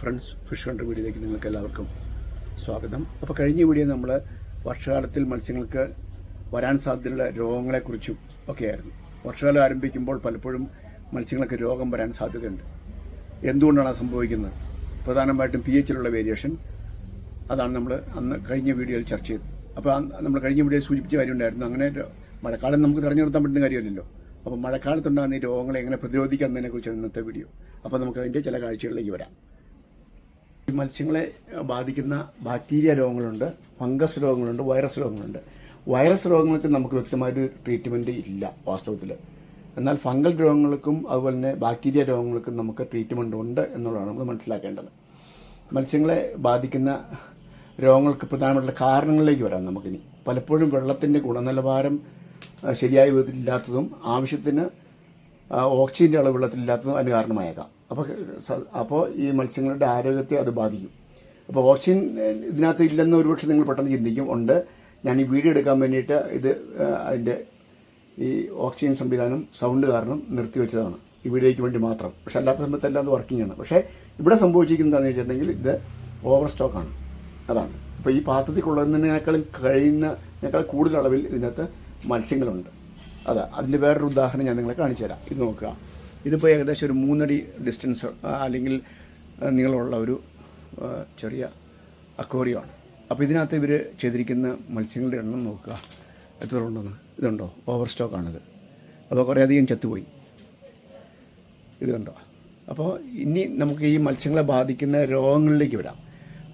Friends fish contour വീഡിയോയിലേക്ക് നിങ്ങൾക്ക് എല്ലാവർക്കും സ്വാഗതം. അപ്പോൾ കഴിഞ്ഞ വീഡിയോ നമ്മൾ വർഷകാലത്തിൽ മത്സ്യങ്ങൾക്ക് വരാൻ സാധ്യതയുള്ള രോഗങ്ങളെക്കുറിച്ചും ഒക്കെയായിരുന്നു. വർഷകാലം ആരംഭിക്കുമ്പോൾ പലപ്പോഴും മത്സ്യങ്ങൾക്ക് രോഗം വരാൻ സാധ്യതയുണ്ട്. എന്തുകൊണ്ടാണ് അത് സംഭവിക്കുന്നത്? പ്രധാനമായിട്ടും പി എച്ചിലുള്ള വേരിയേഷൻ അതാണ് നമ്മൾ അന്ന് കഴിഞ്ഞ വീഡിയോയിൽ ചർച്ച ചെയ്തത്. അപ്പോൾ നമ്മൾ കഴിഞ്ഞ വീഡിയോയിൽ സൂചിപ്പിച്ച കാര്യമുണ്ടായിരുന്നു. അങ്ങനെ മഴക്കാലം നമുക്ക് തടഞ്ഞു നിർത്താൻ പറ്റുന്ന കാര്യമല്ലല്ലോ. അപ്പോൾ മഴക്കാലത്തുണ്ടാകുന്ന ഈ രോഗങ്ങളെ എങ്ങനെ പ്രതിരോധിക്കാം എന്നതിനെക്കുറിച്ചാണ് ഇന്നത്തെ വീഡിയോ. അപ്പോൾ നമുക്ക് അതിന്റെ ചില കാഴ്ചകളിലേക്ക് വരാം. ഈ മത്സ്യങ്ങളെ ബാധിക്കുന്ന ബാക്ടീരിയ രോഗങ്ങളുണ്ട് ഫംഗസ് രോഗങ്ങളുണ്ട് വൈറസ് രോഗങ്ങളുണ്ട്. വൈറസ് രോഗങ്ങൾക്ക് നമുക്ക് വ്യക്തമായിട്ട് ട്രീറ്റ്മെന്റ് ഇല്ല വാസ്തവത്തിൽ എന്നാൽ ഫംഗൽ രോഗങ്ങൾക്കും അതുപോലെ തന്നെ ബാക്ടീരിയ രോഗങ്ങൾക്കും നമുക്ക് ട്രീറ്റ്മെന്റ് ഉണ്ട് എന്നുള്ളതാണ് നമ്മൾ മനസ്സിലാക്കേണ്ടത്. മത്സ്യങ്ങളെ ബാധിക്കുന്ന രോഗങ്ങൾക്ക് പ്രധാനമായിട്ടുള്ള കാരണങ്ങളിലേക്ക് വരാം നമുക്കിനി. പലപ്പോഴും വെള്ളത്തിന്റെ ഗുണനിലവാരം ശരിയായ വിധത്തിലില്ലാത്തതും ആവശ്യത്തിന് ഓക്സിജന്റെ അളവ് വെള്ളത്തിലില്ലാത്തതും അതിന് കാരണമായേക്കാം. അപ്പോൾ അപ്പോൾ ഈ മത്സ്യങ്ങളുടെ ആരോഗ്യത്തെ അത് ബാധിക്കും. അപ്പോൾ ഓക്സിജൻ ഇതിനകത്ത് ഇല്ലെന്ന് ഒരുപക്ഷെ നിങ്ങൾ പെട്ടെന്ന് ചിന്തിക്കും ഉണ്ട്. ഞാൻ ഈ വീഡിയോ എടുക്കാൻ വേണ്ടിയിട്ട് ഇത് അതിന്റെ ഈ ഓക്സിജൻ സംവിധാനം സൗണ്ട് കാരണം നിർത്തിവെച്ചതാണ് ഈ വീഡിയോയ്ക്ക് വേണ്ടി മാത്രം. പക്ഷെ അല്ലാത്ത സമയത്തെല്ലാം അത് വർക്കിംഗ് ആണ്. പക്ഷേ ഇവിടെ സംഭവിച്ചിരിക്കുന്നതെന്ന് വെച്ചിട്ടുണ്ടെങ്കിൽ ഇത് ഓവർ സ്റ്റോക്കാണ് അതാണ്. അപ്പോൾ ഈ പാത്രത്തിൽ കൊള്ളുന്നതിനേക്കാളും കഴിയുന്നതിനേക്കാൾ കൂടുതൽ അളവിൽ ഇതിനകത്ത് മത്സ്യങ്ങളുണ്ട്. അതാ. അതിന്റെ വേറൊരു ഉദാഹരണം ഞാൻ നിങ്ങളെ കാണിച്ചു തരാം ഇത് നോക്കുക. ഇതിപ്പോൾ ഏകദേശം ഒരു മൂന്നടി ഡിസ്റ്റൻസ് അല്ലെങ്കിൽ നീളമുള്ള ഒരു ചെറിയ അക്വേറിയമാണ്. അപ്പോൾ ഇതിനകത്ത് ഇവർ ചെയ്തിരിക്കുന്ന മത്സ്യങ്ങളുടെ എണ്ണം നോക്കുക. എത്ര ഉണ്ടെന്ന്. ഇതുണ്ടോ? ഓവർ സ്റ്റോക്കാണിത് അപ്പോൾ കുറേയധികം ചത്തുപോയി. ഇത് കണ്ടോ? അപ്പോൾ ഇനി നമുക്ക് ഈ മത്സ്യങ്ങളെ ബാധിക്കുന്ന രോഗങ്ങളിലേക്ക് വരാം.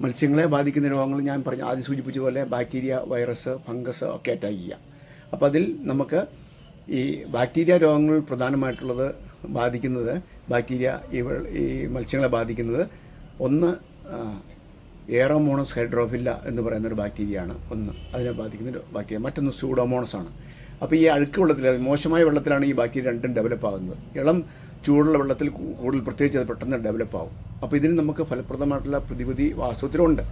മത്സ്യങ്ങളെ ബാധിക്കുന്ന രോഗങ്ങൾ ഞാൻ പറഞ്ഞു ആദ്യം സൂചിപ്പിച്ച പോലെ ബാക്ടീരിയ വൈറസ് ഫംഗസ് ഒക്കെ അറ്റാക്ക് ചെയ്യാം. അപ്പോൾ അതിൽ നമുക്ക് ഈ ബാക്ടീരിയ രോഗങ്ങൾ പ്രധാനമായിട്ടുള്ളത് ബാധിക്കുന്നത് ബാക്ടീരിയ ഈ ഈ മത്സ്യങ്ങളെ ബാധിക്കുന്നത്. ഒന്ന് ഏറോമോണസ് ഹൈഡ്രോഫില്ല എന്ന് പറയുന്ന ഒരു ബാക്ടീരിയയാണ്. ഒന്ന് അതിനെ ബാധിക്കുന്ന ഒരു ബാക്ടീരിയ. മറ്റൊന്ന് സൂഡോമോണസ് ആണ്. അപ്പോൾ ഈ അഴുക്ക് വെള്ളത്തിൽ മോശമായ വെള്ളത്തിലാണ് ഈ ബാക്ടീരിയ രണ്ടും ഡെവലപ്പ് ആകുന്നത്. ഇളം ചൂടുള്ള വെള്ളത്തിൽ കൂടുതൽ പ്രത്യേകിച്ച് അത് പെട്ടെന്ന് ഡെവലപ്പ് ആവും. അപ്പോൾ ഇതിന് നമുക്ക് ഫലപ്രദമായിട്ടുള്ള പ്രതിവിധി വാസ്തവത്തിലുണ്ട്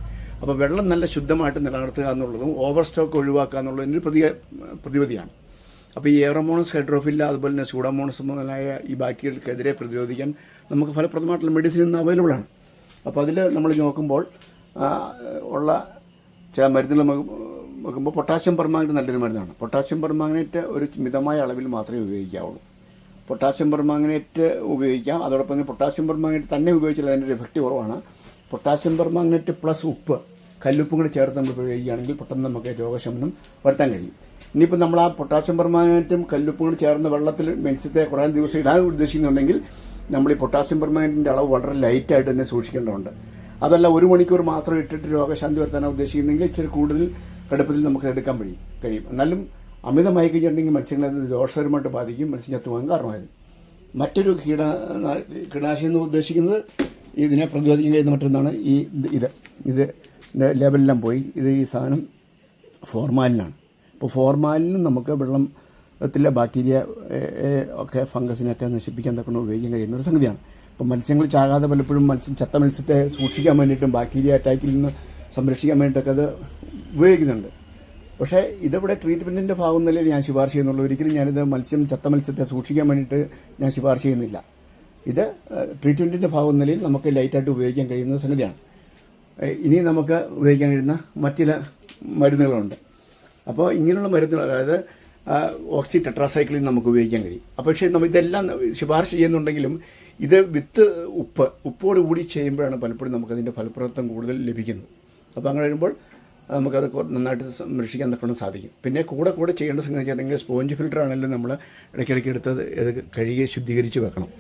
അപ്പോൾ വെള്ളം നല്ല ശുദ്ധമായിട്ട് നിലനിർത്തുക എന്നുള്ളതും ഓവർ സ്റ്റോക്ക് ഒഴിവാക്കുക എന്നുള്ളതിന്റെ പ്രതി പ്രതിവിധിയാണ്. അപ്പോൾ ഈ എയറോമോണസ് ഹൈഡ്രോഫില്ല അതുപോലെ തന്നെ സൂഡോമോണസ് മുതലായ ഈ ബാക്ടീരിയകൾക്കെതിരെ പ്രതിരോധിക്കാൻ നമുക്ക് ഫലപ്രദമായിട്ടുള്ള മെഡിസിൻ ഇന്ന് അവൈലബിൾ ആണ്. അപ്പോൾ അതിൽ നമ്മൾ നോക്കുമ്പോൾ ഉള്ള ചില മരുന്നുകൾ നമുക്ക് നോക്കുമ്പോൾ പൊട്ടാസ്യം പെർമാംഗനേറ്റ് നല്ലൊരു മരുന്നാണ്. പൊട്ടാസ്യം പെർമാംഗനേറ്റ് ഒരു മിതമായ അളവിൽ മാത്രമേ ഉപയോഗിക്കാവുള്ളൂ. പൊട്ടാസ്യം പെർമാംഗനേറ്റ് ഉപയോഗിക്കാം. അതോടൊപ്പം തന്നെ പൊട്ടാസ്യം പെർമാംഗനേറ്റ് തന്നെ ഉപയോഗിച്ചാൽ അതിന്റെ ഒരു എഫക്റ്റ് കുറവാണ്. പൊട്ടാസ്യം പെർമാംഗനേറ്റ് പ്ലസ് ഉപ്പ് കല്ലുപ്പും കൂടി ചേർത്ത് നമ്മൾ ഉപയോഗിക്കുകയാണെങ്കിൽ പെട്ടെന്ന് നമുക്ക് രോഗശമനം വരുത്താൻ കഴിയും. ഇനിയിപ്പോൾ നമ്മൾ ആ പൊട്ടാസ്യം പെർമാനേറ്റും കല്ലുപ്പും ചേർന്ന വെള്ളത്തിൽ മത്സ്യത്തെ കുറേ ദിവസം ഇടാൻ ഉദ്ദേശിക്കുന്നുണ്ടെങ്കിൽ നമ്മൾ ഈ പൊട്ടാസ്യം പെർമാനേറ്റിന്റെ അളവ് വളരെ ലൈറ്റായിട്ട് തന്നെ സൂക്ഷിക്കേണ്ടതുണ്ട്. അതല്ല ഒരു മണിക്കൂർ മാത്രം ഇട്ടിട്ട് രോഗശാന്തി വരുത്താനാണ് ഉദ്ദേശിക്കുന്നെങ്കിൽ ഇച്ചിരി കൂടുതൽ കടുപ്പത്തിൽ നമുക്ക് എടുക്കാൻ കഴിയും കഴിയും. എന്നാലും അമിതമായി കഴിഞ്ഞിട്ടുണ്ടെങ്കിൽ മത്സ്യങ്ങളെ ദോഷകരമായിട്ട് ബാധിക്കും മത്സ്യം ചത്തുപോകാൻ കാരണമായിരുന്നു മറ്റൊരു കീട കീടനാശിനി എന്ന് ഉദ്ദേശിക്കുന്നത് ഇതിനെ പ്രതിരോധിക്കാൻ കഴിയുന്ന മറ്റൊന്നാണ് ഈ ഇത്. ഇത് ഇത് പോയി. ഇത് ഈ സാധനം ഫോർമാലിനാണ്. ഇപ്പോൾ ഫോർമാലിനും നമുക്ക് വെള്ളത്തിലെ ബാക്ടീരിയ ഏ, ഏ, ഒക്കെ ഫംഗസിനൊക്കെ നശിപ്പിക്കാൻ തക്കണം ഉപയോഗിക്കാൻ കഴിയുന്ന ഒരു സംഗതിയാണ്. ഇപ്പോൾ മത്സ്യങ്ങൾ ചാകാതെ പലപ്പോഴും മത്സ്യം ചത്ത മത്സ്യത്തെ സൂക്ഷിക്കാൻ വേണ്ടിയിട്ടും ബാക്ടീരിയ അറ്റാക്കിൽ നിന്ന് സംരക്ഷിക്കാൻ വേണ്ടിയിട്ടൊക്കെ അത് ഉപയോഗിക്കുന്നുണ്ട്. പക്ഷേ ഇതിവിടെ ട്രീറ്റ്മെന്റിന്റെ ഭാഗം നിലയിൽ ഞാൻ ശുപാർശ ചെയ്യുന്നുള്ളൂ. ഒരിക്കലും ഞാനിത് മത്സ്യം ചത്ത മത്സ്യത്തെ സൂക്ഷിക്കാൻ വേണ്ടിയിട്ട് ഞാൻ ശുപാർശ ചെയ്യുന്നില്ല. ഇത് ട്രീറ്റ്മെന്റിന്റെ ഭാഗം നിലയിൽ നമുക്ക് ലൈറ്റായിട്ട് ഉപയോഗിക്കാൻ കഴിയുന്ന സംഗതിയാണ്. ഇനി നമുക്ക് ഉപയോഗിക്കാൻ കഴിയുന്ന മറ്റു മരുന്നുകളുണ്ട്. അപ്പോൾ ഇങ്ങനെയുള്ള മരുന്നുകൾ അതായത് ഓക്സി ടെട്രാസൈക്ലിൻ നമുക്ക് ഉപയോഗിക്കാൻ കഴിയും. അപ്പോൾ പക്ഷേ നമ്മൾ ഇതെല്ലാം ശുപാർശ ചെയ്യുന്നുണ്ടെങ്കിലും ഇത് വിത്ത് ഉപ്പ് ഉപ്പോട് കൂടി ചെയ്യുമ്പോഴാണ് പലപ്പോഴും നമുക്കതിന്റെ ഫലപ്രദത്വം കൂടുതൽ ലഭിക്കുന്നത്. അപ്പോൾ അങ്ങനെ വരുമ്പോൾ നമുക്കത് നന്നായിട്ട് സംരക്ഷിക്കാൻ തക്കണം സാധിക്കും. പിന്നെ കൂടെ കൂടെ ചെയ്യേണ്ട സംഗതി വെച്ചിട്ടുണ്ടെങ്കിൽ സ്പോഞ്ച് ഫിൽറ്റർ ആണെങ്കിലും നമ്മൾ ഇടയ്ക്കിടയ്ക്ക് എടുത്ത് ഇത് കഴുകി ശുദ്ധീകരിച്ച് വെക്കണം.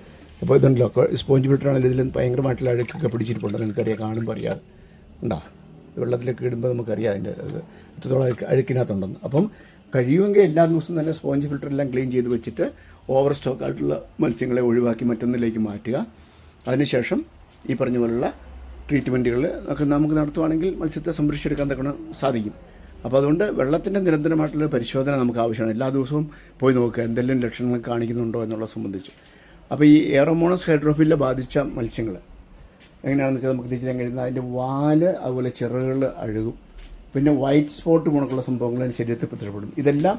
അപ്പോൾ ഇതുണ്ടല്ലോ സ്പോഞ്ച് ഫിൽറ്റർ ആണെങ്കിലും ഇതിൽ ഭയങ്കരമായിട്ടുള്ള അഴുക്കൊക്കെ പിടിച്ചിരിപ്പുണ്ട്. നിങ്ങൾക്കറിയാം കാണുമ്പോൾ അറിയാതെ ഉണ്ടോ? വെള്ളത്തിലൊക്കെ ഇടുമ്പോൾ നമുക്കറിയാം അതിന്റെ എത്രത്തോളം അഴുക്ക് അഴുക്കിനകത്തുണ്ടെന്ന്. അപ്പം കഴിയുമെങ്കിൽ എല്ലാ ദിവസവും തന്നെ സ്പോഞ്ച് ഫിൽറ്ററെല്ലാം ക്ലീൻ ചെയ്ത് വെച്ചിട്ട് ഓവർ സ്റ്റോക്ക് ആയിട്ടുള്ള മത്സ്യങ്ങളെ ഒഴിവാക്കി മറ്റൊന്നിലേക്ക് മാറ്റുക. അതിനുശേഷം ഈ പറഞ്ഞ പോലുള്ള ട്രീറ്റ്മെന്റുകൾ ഒക്കെ നമുക്ക് നടത്തുവാണെങ്കിൽ മത്സ്യത്തെ സംരക്ഷിച്ചെടുക്കാൻ തക്കണം സാധിക്കും. അപ്പോൾ അതുകൊണ്ട് വെള്ളത്തിന്റെ നിരന്തരമായിട്ടുള്ള പരിശോധന നമുക്ക് ആവശ്യമാണ്. എല്ലാ ദിവസവും പോയി നോക്കുക എന്തെല്ലാം ലക്ഷണങ്ങൾ കാണിക്കുന്നുണ്ടോ എന്നുള്ളത് സംബന്ധിച്ച്. അപ്പോൾ ഈ എയറോമോണസ് ഹൈഡ്രോഫിലെ ബാധിച്ച മത്സ്യങ്ങൾ എങ്ങനെയാണെന്ന് വെച്ചാൽ നമുക്ക് തിരിച്ചറിയാൻ കഴിയുന്നത് അതിന്റെ വാൽ അതുപോലെ ചിറകുകൾ അഴുകും. പിന്നെ വൈറ്റ് സ്പോട്ട് പോണക്കുള്ള സംഭവങ്ങൾ അതിന് ശരീരത്തിൽ പ്രത്യക്ഷപ്പെടും. ഇതെല്ലാം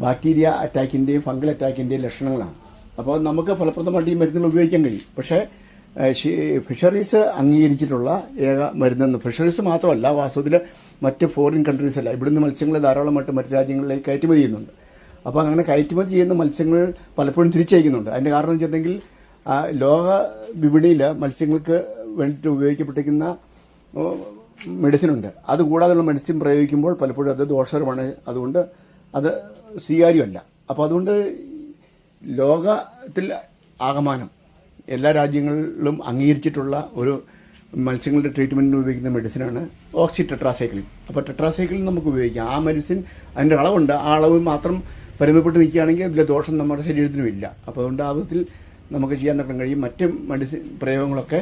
ബാക്ടീരിയ അറ്റാക്കിന്റെയും ഫംഗൽ അറ്റാക്കിന്റെയും ലക്ഷണങ്ങളാണ്. അപ്പോൾ നമുക്ക് ഫലപ്രദമായിട്ട് ഈ മരുന്നുകൾ ഉപയോഗിക്കാൻ കഴിയും. പക്ഷേ ഫിഷറീസ് അംഗീകരിച്ചിട്ടുള്ള ഏക മരുന്നെന്ന് ഫിഷറീസ് മാത്രമല്ല വാസ്തവത്തിൽ മറ്റ് ഫോറിൻ കൺട്രീസ് അല്ല ഇവിടുന്ന് മത്സ്യങ്ങൾ ധാരാളമായിട്ട് മറ്റ് രാജ്യങ്ങളിലേക്ക് കയറ്റുമതി ചെയ്യുന്നുണ്ട്. അപ്പോൾ അങ്ങനെ കയറ്റുമതി ചെയ്യുന്ന മത്സ്യങ്ങൾ പലപ്പോഴും തിരിച്ചയക്കുന്നുണ്ട്. അതിന്റെ കാരണം വെച്ചിട്ടുണ്ടെങ്കിൽ ലോക വിപണിയിൽ മത്സ്യങ്ങൾക്ക് വേണ്ടിയിട്ട് ഉപയോഗിക്കപ്പെട്ടിരിക്കുന്ന മെഡിസിനുണ്ട്. അതുകൂടാതെയുള്ള മെഡിസിൻ പ്രയോഗിക്കുമ്പോൾ പലപ്പോഴും അത് ദോഷകരമാണ്. അതുകൊണ്ട് അത് സ്വീകാര്യമല്ല. അപ്പോൾ അതുകൊണ്ട് ലോകത്തിൽ ആകമാനം എല്ലാ രാജ്യങ്ങളിലും അംഗീകരിച്ചിട്ടുള്ള ഒരു മത്സ്യങ്ങളുടെ ട്രീറ്റ്മെന്റിന് ഉപയോഗിക്കുന്ന മെഡിസിനാണ് ഓക്സി ടെട്രാസൈക്ലിൻ. അപ്പോൾ ടെട്രാസൈക്ലിൻ നമുക്ക് ഉപയോഗിക്കാം. ആ മെഡിസിൻ അതിന്റെ അളവുണ്ട്. ആ അളവ് മാത്രം പരിമിതപ്പെട്ട് നിൽക്കുകയാണെങ്കിൽ അതിലെ ദോഷം നമ്മുടെ ശരീരത്തിനും ഇല്ല അപ്പോൾ അതുകൊണ്ട് ആ വിധത്തിൽ നമുക്ക് ചെയ്യാൻ നോക്കാൻ കഴിയും. മറ്റ് മെഡിസിൻ പ്രയോഗങ്ങളൊക്കെ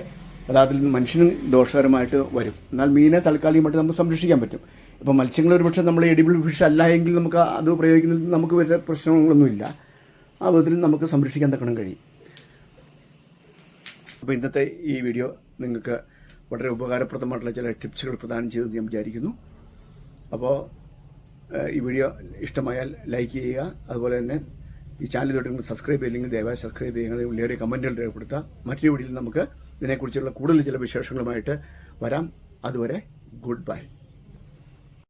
അതാതിൽ നിന്ന് മനുഷ്യനും ദോഷകരമായിട്ട് വരും. എന്നാൽ മീനെ താൽക്കാലികമായിട്ട് നമുക്ക് സംരക്ഷിക്കാൻ പറ്റും. ഇപ്പോൾ മത്സ്യങ്ങൾ ഒരുപക്ഷെ നമ്മൾ എഡിബിൾ ഫിഷ് അല്ല എങ്കിൽ നമുക്ക് അത് പ്രയോഗിക്കുന്നതിൽ നമുക്ക് വലിയ പ്രശ്നങ്ങളൊന്നുമില്ല. ആ വിധത്തിൽ നമുക്ക് സംരക്ഷിക്കാൻ തക്കണം കഴിയും. അപ്പോൾ ഇന്നത്തെ ഈ വീഡിയോ നിങ്ങൾക്ക് വളരെ ഉപകാരപ്രദമായിട്ടുള്ള ചില ടിപ്സുകൾ പ്രദാനം ചെയ്തെന്ന് ഞാൻ വിചാരിക്കുന്നു. അപ്പോൾ ഈ വീഡിയോ ഇഷ്ടമായാൽ ലൈക്ക് ചെയ്യുക. അതുപോലെ തന്നെ ഈ ചാനൽ തൊട്ട് സബ്സ്ക്രൈബ് ചെയ്യില്ലെങ്കിൽ ദയവായി സബ്സ്ക്രൈബ് ചെയ്യുക. ഉള്ളിയുടെ കമന്റുകൾ രേഖപ്പെടുത്താം മറ്റൊരു വീഡിയോയിൽ നമുക്ക് ഇതിനെക്കുറിച്ചുള്ള കൂടുതൽ ചില വിശേഷങ്ങളുമായിട്ട് വരാം. അതുവരെ ഗുഡ് ബൈ